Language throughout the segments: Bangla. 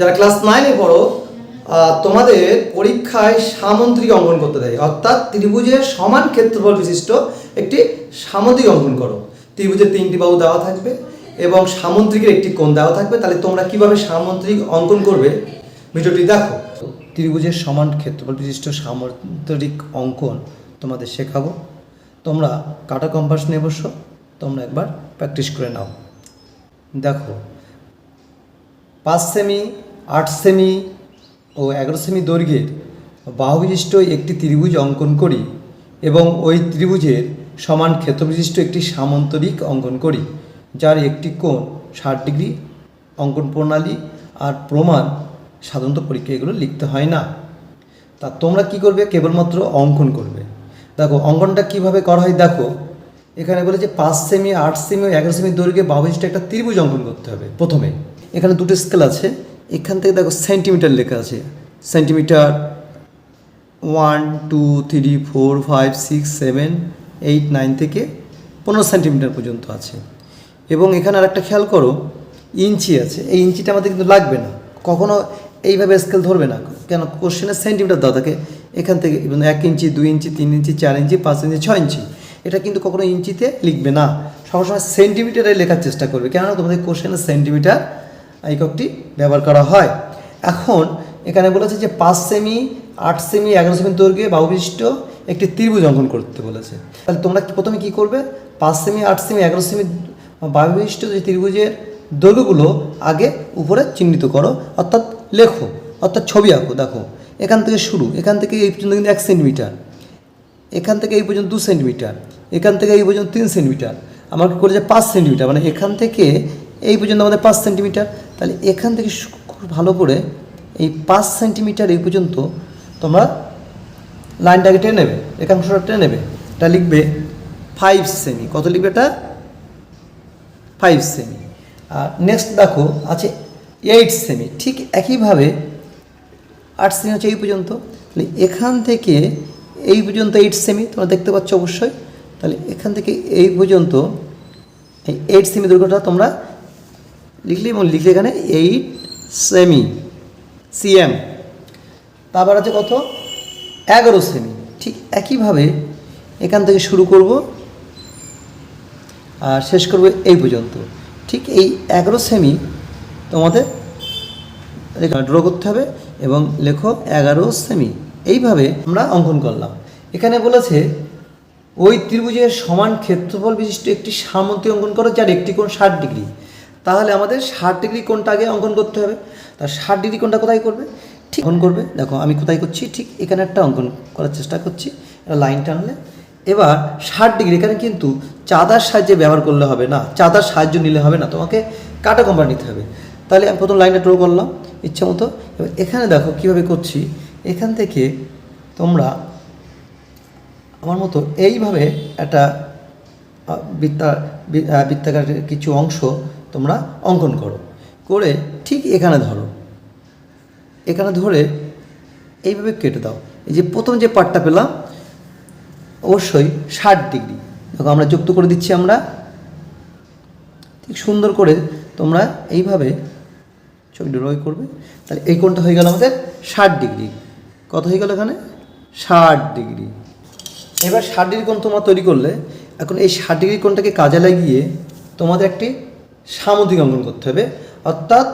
যারা ক্লাস নাইনে পড়ো তোমাদের পরীক্ষায় সামন্ত্রিক অঙ্কন করতে দেয়। অর্থাৎ ত্রিভুজের সমান ক্ষেত্রফল বিশিষ্ট একটি সামুদ্রিক অঙ্কন করো। ত্রিভুজের তিনটি বাহু দেওয়া থাকবে এবং সামুদ্রিকের একটি কোণ দেওয়া থাকবে। তাহলে তোমরা কীভাবে সামুদ্রিক অঙ্কন করবে? ভিডিওটি দেখো। ত্রিভুজের সমান ক্ষেত্রফল বিশিষ্ট সামুদ্রিক অঙ্কন তোমাদের শেখাবো। তোমরা কাটা কম্পাস নিয়ে বসো। তোমরা একবার প্র্যাকটিস করে নাও। দেখো, পাঁচ সেমি আট সেমি ও এগারো সেমি দৈর্ঘ্যের বাহুবিশিষ্ট একটি ত্রিভুজ অঙ্কন করি এবং ওই ত্রিভুজের সমান ক্ষেত্রবিশিষ্ট একটি সামান্তরিক অঙ্কন করি, যার একটি কোণ ষাট ডিগ্রি অঙ্কন প্রণালী আর প্রমাণ সাধারণত পরীক্ষা এগুলো লিখতে হয় না। তা তোমরা কি করবে? কেবলমাত্র অঙ্কন করবে। দেখো, অঙ্কনটা কীভাবে করা হয় দেখো, এখানে বলে যে পাঁচ সেমি আট সেমি ও এগারো সেমি দৈর্ঘ্যে বাহুবিশিষ্ট একটা ত্রিভুজ অঙ্কন করতে হবে প্রথমে। এখানে দুটো স্কেল আছে এখান থেকে দেখো সেন্টিমিটার লেখা আছে। Centimetre one two three four five six seven eight nine থেকে পনেরো সেন্টিমিটার পর্যন্ত আছে। এবং এখানে আরেকটা খেয়াল করো, ইঞ্চি আছে। এই ইঞ্চিটা আমাদের কিন্তু লাগবে না। কখনো এইভাবে স্কেল ধরবে না। কেন? কোশ্চেনের সেন্টিমিটার দেওয়া থাকে এখান থেকে even এক ইঞ্চি, দুই ইঞ্চি, তিন ইঞ্চি, চার ইঞ্চি, পাঁচ ইঞ্চি, ছয় ইঞ্চি। এটা কিন্তু কখনো ইঞ্চিতে লিখবে না। সবসময় সেন্টিমিটারে লেখার চেষ্টা করবে। কেননা তোমাদের কোশ্চেনের সেন্টিমিটার এককটি ব্যবহার করা হয়। এখন এখানে বলেছে যে পাঁচ সেমি, আট সেমি, এগারো সেমি দৈর্ঘ্যে বাহুবিশিষ্ট একটি ত্রিভুজ অঙ্কন করতে বলেছে। তাহলে তোমরা প্রথমে কি করবে? পাঁচ সেমি, আট সেমি, এগারো সেমি বাহুবিশিষ্ট যে ত্রিভুজের দৈর্ঘ্যগুলো আগে উপরে চিহ্নিত করো, অর্থাৎ লেখো, অর্থাৎ ছবি আঁকো, দেখো। এখান থেকে শুরু, এখান থেকে এই পর্যন্ত কিন্তু এক সেন্টিমিটার। এখান থেকে এই পর্যন্ত দু সেন্টিমিটার। এখান থেকে এই পর্যন্ত তিন সেন্টিমিটার। আমাকে করেছে পাঁচ সেন্টিমিটার মানে এখান থেকে এই পর্যন্ত আমাদের পাঁচ সেন্টিমিটার। তাহলে এখান থেকে খুব ভালো করে এই পাঁচ সেন্টিমিটার এই পর্যন্ত তোমরা লাইনটাকে টেনে নেবে একাংশটা টেনে নেবে। এটা লিখবে ফাইভ সেমি কত লিখবে এটা? ফাইভ সেমি আর নেক্সট দেখো, আছে এইট সেমি ঠিক একইভাবে আট সেমি হচ্ছে এই পর্যন্ত। তাহলে এখান থেকে এই পর্যন্ত এইট সেমি তোমরা দেখতে পাচ্ছ অবশ্যই। তাহলে এখান থেকে এই পর্যন্ত এই এইট সেমি দৈর্ঘ্যটা তোমরা লিখলে এবং লিখলে এখানে এইট সেমি সিএম তারপর আছে কত? এগারো সেমি ঠিক একইভাবে এখান থেকে শুরু করব আর শেষ করব এই পর্যন্ত। ঠিক এই এগারো সেমি তোমাদের ড্র করতে হবে এবং লেখো এগারো সেমি এইভাবে আমরা অঙ্কন করলাম। এখানে বলেছে, ওই ত্রিভুজের সমান ক্ষেত্রফল বিশিষ্ট একটি সামন্তী অঙ্কন করো যার একটি কোণ ষাট ডিগ্রি। তাহলে আমাদের ষাট ডিগ্রি কোণটা আগে অঙ্কন করতে হবে। তা ষাট ডিগ্রি কোণটা কোথায় করবে? ঠিক অঙ্কন করবে। দেখো, আমি কোথায় করছি? ঠিক এখানে একটা অঙ্কন করার চেষ্টা করছি এটা লাইন টানলে। এবার ষাট ডিগ্রি, এখানে কিন্তু চাঁদার সাহায্যে ব্যবহার করলে হবে না। চাঁদার সাহায্য নিলে হবে না, তোমাকে কাটা কম্পার নিতে হবে। তাহলে আমি প্রথম লাইনটা ড্র করলাম, ইচ্ছা মতো। এবার এখানে দেখো কীভাবে করছি। এখান থেকে তোমরা আমার মতো এইভাবে একটা বৃত্তা বৃত্তাকারের কিছু অংশ তোমরা অঙ্কন করো। করে ঠিক এখানে ধরো। এখানে ধরে এইভাবে কেটে দাও। এই যে প্রথম যে পার্টটা পেলাম, অবশ্যই ষাট ডিগ্রি। দেখো আমরা যুক্ত করে দিচ্ছি আমরা। ঠিক সুন্দর করে তোমরা এইভাবে ছবিটা ড্রয় করবে। তাহলে এই কোণটা হয়ে গেল আমাদের ষাট ডিগ্রি। কত হয়ে গেল এখানে? ষাট ডিগ্রি। এবার ষাট ডিগ্রি কোণ তোমরা তৈরি করলে, এখন এই ষাট ডিগ্রি কোণটাকে কাজে লাগিয়ে তোমাদের একটি সামুদ্রিক অঙ্কন করতে হবে। অর্থাৎ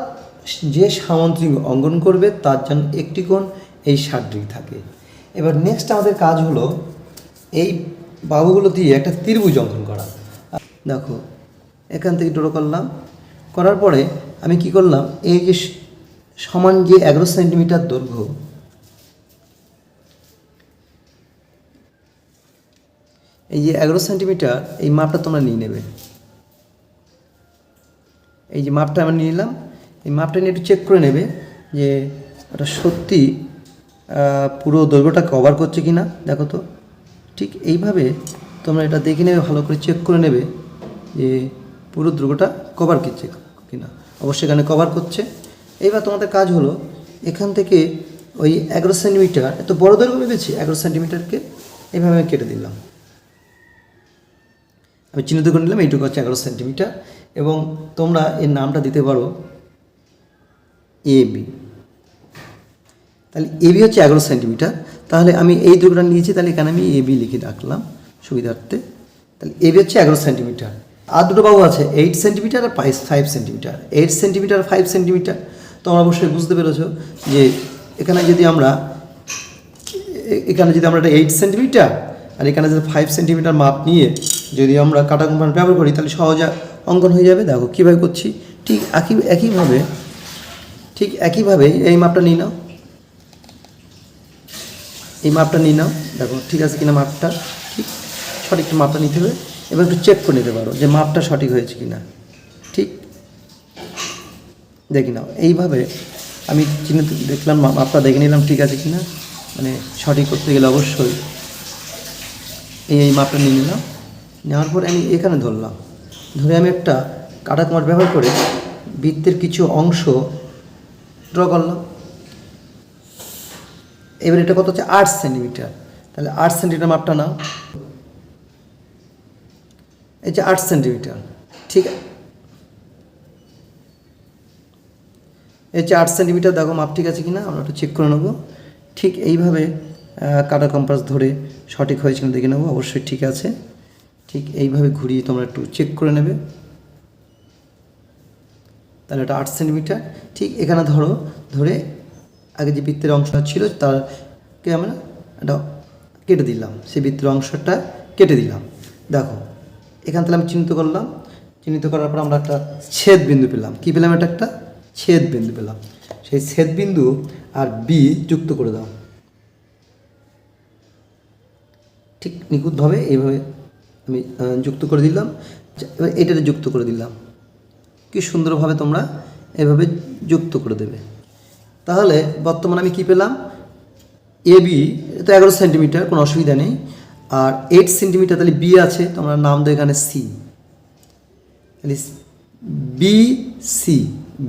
যে সামুদ্রিক অঙ্কন করবে, তার জন্য একটি কোণ এই ষাট ডিগ্রি থাকে। এবার নেক্সট আমাদের কাজ হলো এই বাহুগুলো দিয়ে একটা ত্রিভুজ অঙ্কন করা। দেখো, এখান থেকে ড্র করলাম। করার পরে আমি কি করলাম? এই যে সমান যে এগারো সেন্টিমিটার দৈর্ঘ্য, এই যে এগারো সেন্টিমিটার, এই মাপটা তোমরা নিয়ে নেবে। এই যে মাপটা আমরা নিয়ে নিলাম, এই মাপটা নিয়ে একটু চেক করে নেবে যে এটা সত্যি পুরো দৈর্ঘ্যটা কভার করছে কি না দেখো তো। ঠিক এইভাবে তোমরা এটা দেখে নেবে, ভালো করে চেক করে নেবে যে পুরো দৈর্ঘ্যটা কভার করছে কি না অবশ্যই এখানে কভার করছে। এইবার তোমাদের কাজ হলো, এখান থেকে ওই এগারো সেন্টিমিটার, এত বড় দৈর্ঘ্য ভেবেছি এগারো সেন্টিমিটারকে এইভাবে আমি কেটে দিলাম। আমি চিহ্নিত করে নিলাম, এইটুকু হচ্ছে এগারো সেন্টিমিটার। এবং তোমরা এর নামটা দিতে পারো এ বি। তাহলে এবি হচ্ছে এগারো সেন্টিমিটার। তাহলে আমি এই দুটোটা নিয়েছি, তাহলে এখানে আমি এবি লিখে রাখলাম সুবিধার্থে। তাহলে এবি হচ্ছে এগারো সেন্টিমিটার। আর দুটো বাবু আছে এইট সেন্টিমিটার আর five five centimetre. Eight centimetre five centimetre, তোমরা অবশ্যই বুঝতে পেরেছ যে এখানে যদি আমরা, এখানে যদি আমরা এইট সেন্টিমিটার আর এখানে যদি ফাইভ সেন্টিমিটার মাপ নিয়ে যদি আমরা কাটা ব্যবহার করি, তাহলে সহজে অঙ্কন হয়ে যাবে, দেখো কীভাবে করছি। ঠিক একই, একইভাবে, ঠিক একইভাবে এই মাপটা নিয়ে নাও। এই মাপটা নিয়ে নাও, দেখো ঠিক আছে কিনা মাপটা। ঠিক, সঠিক মাপটা নিতে হবে। এবার একটু চেক করে নিতে পারো যে মাপটা সঠিক হয়েছে কিনা। ঠিক, দেখি নাও। এইভাবে আমি চিনে দেখলাম মাপটা দেখে নিলাম ঠিক আছে কিনা। মানে সঠিক করতে গেলে অবশ্যই এই এই মাপটা নিয়ে নিলাম নেওয়ার পর আমি এখানে ধরলাম। ধরে আমি একটা কাটা কুমার ব্যবহার করে বৃত্তের কিছু অংশ ড্র করলাম। এবার এটা কত হচ্ছে? আট সেন্টিমিটার তাহলে আট সেন্টিমিটার মাপটা নাও। এই যে আট সেন্টিমিটার ঠিক এই যে আট সেন্টিমিটার দেখো মাপ ঠিক আছে কিনা? আমরা একটু চেক করে নেব। ঠিক এইভাবে কাটা কম্পাস ধরে সঠিক হয়েছে কিনা দেখে নেব। অবশ্যই ঠিক আছে। ঠিক এইভাবে ঘুরিয়ে তোমরা একটু চেক করে নেবে। তাহলে এটা আট সেন্টিমিটার ঠিক এখানে ধরো, ধরে আগে যে বৃত্তের অংশটা ছিল তারকে আমরা এটা কেটে দিলাম। সেই বৃত্তের অংশটা কেটে দিলাম। দেখো, এখান থেকে আমি চিহ্নিত করলাম। চিহ্নিত করার পর আমরা একটা ছেদ বিন্দু পেলাম। কী পেলাম এটা একটা? ছেদ বিন্দু পেলাম। সেই ছেদ বিন্দু আর বি যুক্ত করে দাও। ঠিক নিখুঁতভাবে এইভাবে আমি যুক্ত করে দিলাম। এবার এটাতে যুক্ত করে দিলাম। কি সুন্দরভাবে তোমরা এভাবে যুক্ত করে দেবে। তাহলে বর্তমানে আমি কি পেলাম? এ বি তো এগারো সেন্টিমিটার, কোনো অসুবিধা নেই। আর এইট সেন্টিমিটার তাহলে বি আছে তোমরা নাম দাও এখানে সি। তাহলে বি সি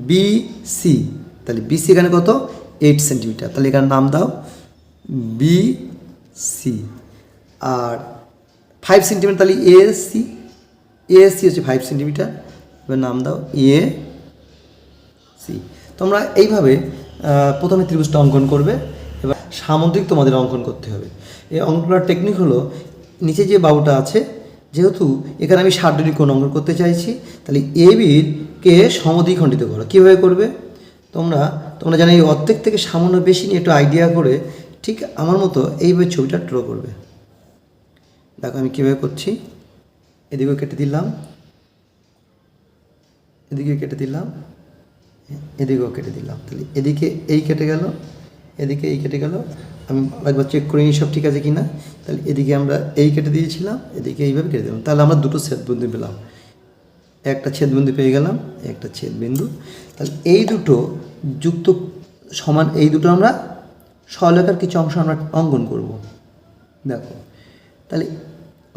বি সি, তাহলে বি সি এখানে কত? Eight centimetre. তাহলে এখানে নাম দাও, বি সি। আর ফাইভ সেন্টিমিটার তাহলে এ সি এ সি হচ্ছে ফাইভ সেন্টিমিটার এবার নাম দাও এ সি তোমরা এইভাবে প্রথমে ত্রিভুজটা অঙ্কন করবে। এবার সামুদ্রিক তোমাদের অঙ্কন করতে হবে। এই অঙ্কন করার টেকনিক হলো, নিচে যে বাবুটা আছে, যেহেতু এখানে আমি ষাট ডিগ্রি কোণ অঙ্কন করতে চাইছি, তাহলে এ বির কে সমদ্বিখণ্ডিত করো। কীভাবে করবে? তোমরা তোমরা জানো এই অর্ধেক থেকে সামান্য বেশি নিয়ে একটু আইডিয়া করে, ঠিক আমার মতো এইভাবে ছবিটা ড্র করবে। দেখো আমি কীভাবে করছি। এদিকেও কেটে দিলাম। এদিকে কেটে দিলাম। এদিকেও কেটে দিলাম। তাহলে এদিকে এই কেটে গেল, এদিকে এই কেটে গেল। আমি একবার চেক করে নিই সব ঠিক আছে কি না তাহলে এদিকে আমরা এই কেটে দিয়েছিলাম, এদিকে এইভাবে কেটে দিলাম। তাহলে আমরা দুটো ছেদবিন্দু পেলাম। একটা ছেদবিন্দু পেয়ে গেলাম, একটা ছেদবিন্দু। তাহলে এই দুটো যুক্ত সমান, এই দুটো আমরা সরলেখার কিছু অংশ আমরা অঙ্কন করব। দেখো, তাহলে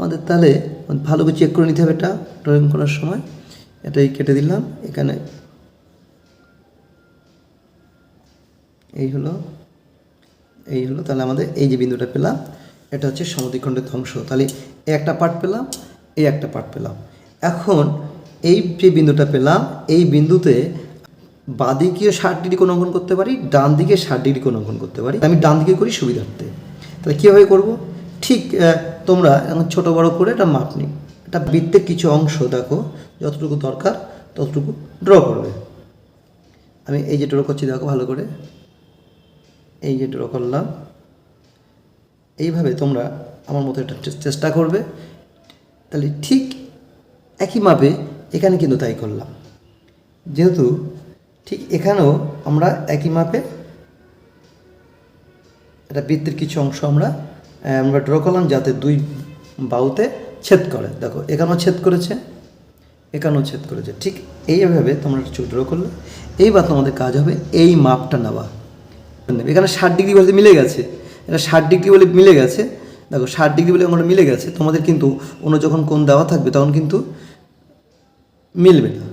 আমাদের তাহলে ভালো করে চেক করে নিতে হবে এটা ড্রয়িং করার সময়। এটাই কেটে দিলাম, এখানে। এই হলো এই হলো, তাহলে আমাদের এই যে বিন্দুটা পেলাম, এটা হচ্ছে সমদ্বিখণ্ডের ধ্বংস। তাহলে এই একটা পার্ট পেলাম, এই একটা পার্ট পেলাম। এখন এই যে বিন্দুটা পেলাম, এই বিন্দুতে বাঁদিকেও ষাট ডিগ্রি কোণ অঙ্কন করতে পারি, ডান দিকে ষাট ডিগ্রি কোণ অঙ্কন করতে পারি। আমি ডান দিকে করি সুবিধার্থে। তাহলে কীভাবে করব? ঠিক তোমরা ছোটো বড় করে এটা মাপ নিই এটা বৃত্তের কিছু অংশ দেখো, যতটুকু দরকার ততটুকু ড্র করবে। আমি এই যে ড্র করছি দেখো ভালো করে। এই যে ড্র করলাম। এইভাবে তোমরা আমার মতো চে- চেষ্টা করবে। তাহলে ঠিক একই মাপে এখানে কিন্তু তাই করলাম। যেহেতু ঠিক এখানেও আমরা একই মাপে এটা বৃত্তের কিছু অংশ আমরা আমরা ড্র করলাম যাতে দুই বাহুতে ছেদ করে। দেখো, এখানেও ছেদ করেছে, এখানেও ছেদ করেছে। ঠিক এইভাবে তোমরা চোখ ড্র করলে। এইবার তোমাদের কাজ হবে এই মাপটা নেওয়া। এখানে ষাট ডিগ্রি বলতে মিলে গেছে। এটা ষাট ডিগ্রি বলে মিলে গেছে। দেখো, ষাট ডিগ্রি বলে আমরা মিলে গেছে। তোমাদের কিন্তু অন্য যখন কোন দেওয়া থাকবে তখন কিন্তু মিলবে না।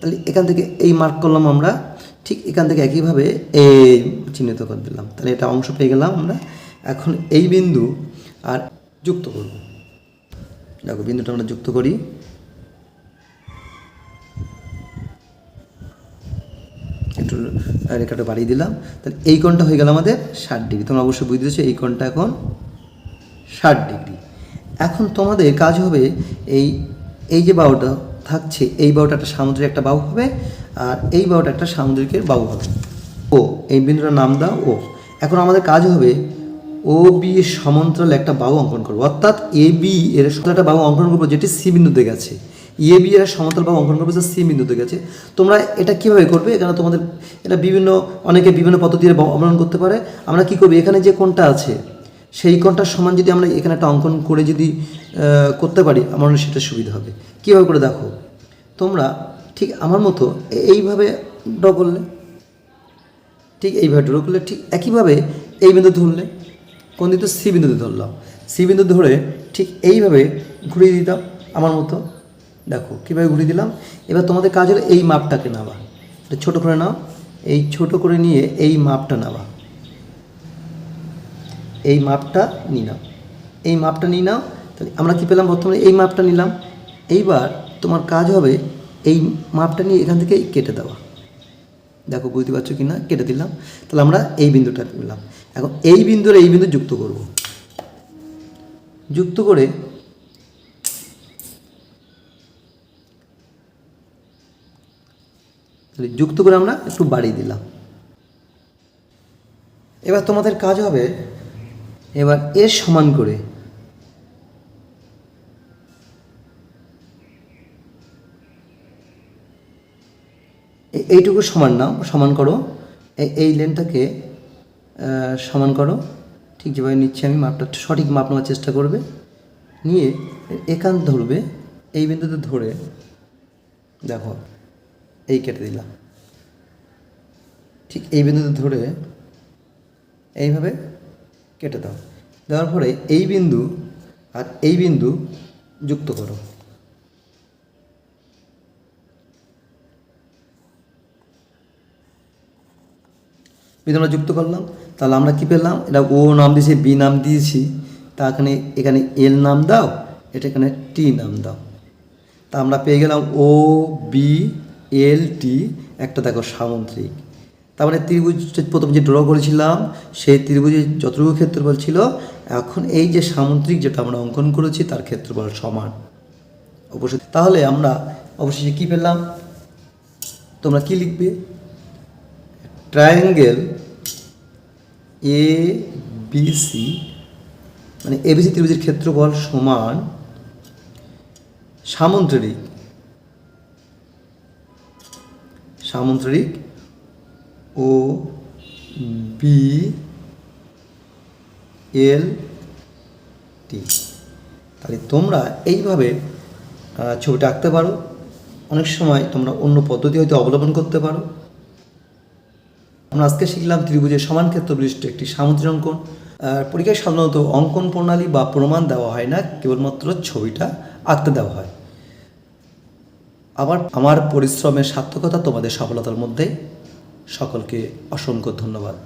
তাহলে এখান থেকে এই মার্ক করলাম আমরা। ঠিক এখান থেকে একইভাবে এই চিহ্নিত করে দিলাম। তাহলে এটা অংশ পেয়ে গেলাম আমরা। এখন এই বিন্দু আর যুক্ত করব। দেখো, বিন্দুটা আমরা যুক্ত করি। একটু রেখাটা বাড়িয়ে দিলাম। তাহলে এই কোণটা হয়ে গেল আমাদের ষাট ডিগ্রি। তোমরা অবশ্যই বুঝতে এই কোণটা এখন ষাট ডিগ্রি। এখন তোমাদের কাজ হবে এই এই যে বাহুটা থাকছে, এই বাহুটা একটা সামুদ্রিক একটা বাউ হবে আর এই বাহুটা একটা সামুদ্রিকের বাউ হবে। ও, এই বিন্দুটার নাম দাও ও। এখন আমাদের কাজ হবে ও বি সমান্তরাল একটা বাহু অঙ্কন করব। অর্থাৎ এ বি এর একটা বাহু অঙ্কন করব যেটি সি বিন্দুতে গেছে। এ বি এর সমান্তরাল বাহু অঙ্কন করব সি বিন্দুতে গেছে। তোমরা এটা কীভাবে করবে? এখানে তোমাদের এটা বিভিন্ন, অনেকে বিভিন্ন পদ্ধতির অবলম্বন করতে পারে। আমরা কি করব? এখানে যে কোনটা আছে, সেই কোনটার সমান যদি আমরা এখানে একটা অঙ্কন করে যদি করতে পারি, আমার মনে সেটা সুবিধা হবে। কীভাবে করে দেখো? তোমরা ঠিক আমার মতো এইভাবে ড্র করলে, ঠিক এইভাবে ড্র করলে ঠিক একইভাবে এই বিন্দু ধরলে কোন দিকে সি বিন্দুতে ধরলাম। সি বিন্দু ধরে ঠিক এইভাবে ঘুরিয়ে দিতাম আমার মতো। দেখো, কীভাবে ঘুরিয়ে দিলাম? এবার তোমাদের কাজ হলো এই মাপটাকে নেওয়া এটা ছোটো করে নাও। এই ছোট করে নিয়ে এই মাপটা নেওয়া এই মাপটা নিয়ে নাও। এই মাপটা নিয়ে নাও। তাহলে আমরা কি পেলাম প্রথমে এই মাপটা নিলাম। এইবার তোমার কাজ হবে এই মাপটা নিয়ে এখান থেকে কেটে দেওয়া। দেখো, বুঝতে পারছ কি না কেটে দিলাম। তাহলে আমরা এই বিন্দুটা নিলাম। এখন এই বিন্দুর এই বিন্দু যুক্ত করব। যুক্ত করে যুক্ত করে আমরা একটু বাড়িয়ে দিলাম। এবার তোমাদের কাজ হবে এবার এর সমান করে এইটুকু সমান নাও, সমান করো। এই লেনটাকে সমান করো। ঠিক যেভাবে নিচ্ছি আমি, মাপটা সঠিক মাপ নেওয়ার চেষ্টা করবে। নিয়ে একান্ত ধরবে, এই বিন্দুতে ধরে দেখো, এই কেটে দিলাম। ঠিক এই বিন্দুতে ধরে এইভাবে কেটে দাও। দেওয়ার পরে এই বিন্দু আর এই বিন্দু যুক্ত করো। বিন্দু আমরা যুক্ত করলাম। তাহলে আমরা কী পেলাম? এটা ও নাম দিয়েছি, বি নাম দিয়েছি। তা এখানে এখানে এল নাম দাও, এটা এখানে টি নাম দাও। তা আমরা পেয়ে গেলাম ও, বি, এল, টি, একটা দেখো সামুদ্রিক তার মানে ত্রিভুজ প্রথম যে ড্র করেছিলাম, সেই ত্রিভুজের যতটুকু ক্ষেত্রফল ছিল, এখন এই যে সামুদ্রিক যেটা আমরা অঙ্কন করেছি, তার ক্ষেত্রফল সমান। অবশ্যই। তাহলে আমরা অবশেষে কী পেলাম? তোমরা কি লিখবে? ট্রায়াঙ্গেল এ বিসি মানে এবিসি ত্রিভুজের ক্ষেত্রফল সমান সামুদ্রিক সামুদ্রিক ও বি এল টি তাহলে তোমরা এইভাবে ছবিটা আঁকতে পারো। অনেক সময় তোমরা অন্য পদ্ধতি হয়তো অবলম্বন করতে পারো। আমরা আজকে শিখলাম ত্রিভুজের সমান ক্ষেত্র বিশিষ্ট একটি সামুদ্রিক অঙ্কন। পরীক্ষায় সাধারণত অঙ্কন প্রণালী বা প্রমাণ দেওয়া হয় না, কেবলমাত্র ছবিটা আঁকতে দেওয়া হয়। আবার আমার পরিশ্রমের সার্থকতা তোমাদের সফলতার মধ্যে সকলকে অসংখ্য ধন্যবাদ।